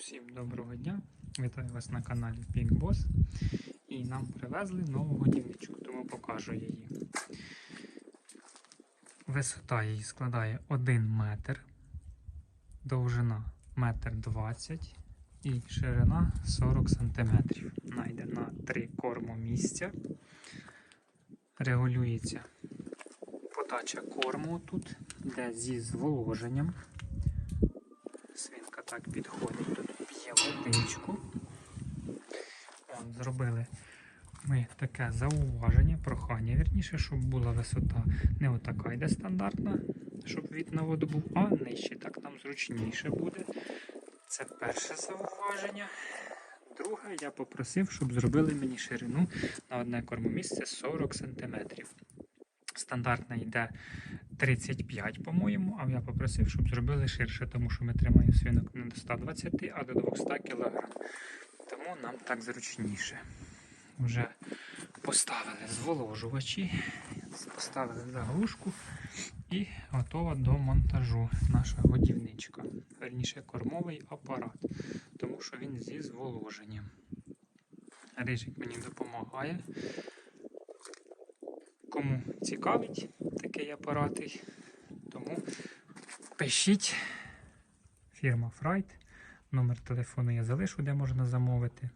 Усім доброго дня! Вітаю вас на каналі Pink Boss. І нам привезли нову годівничку, тому покажу її. Висота її складає 1 метр, довжина 1,20 м і ширина 40 см. Найде на 3 корму місця. Регулюється подача корму тут, де зі зволоженням. Так підходить, тут п'є водичку. От, зробили ми таке зауваження, прохання, вірніше, щоб була висота не отака йде стандартна, щоб від на воду був, а нижче. Так нам зручніше буде. Це перше зауваження. Друге, я попросив, щоб зробили мені ширину на одне кормомісце 40 см. Стандартна йде 35, по-моєму, а я попросив, щоб зробили ширше, тому що ми тримаємо свинок не до 120, а до 200 кг. Тому нам так зручніше. Вже поставили зволожувачі, поставили заглушку і готова до монтажу наша годівничка. Верніше кормовий апарат, тому що він зі зволоженням. Рижик мені допомагає. Кому цікавить такий апарат, тому пишіть фірма Фрайт. Номер телефону я залишу, де можна замовити.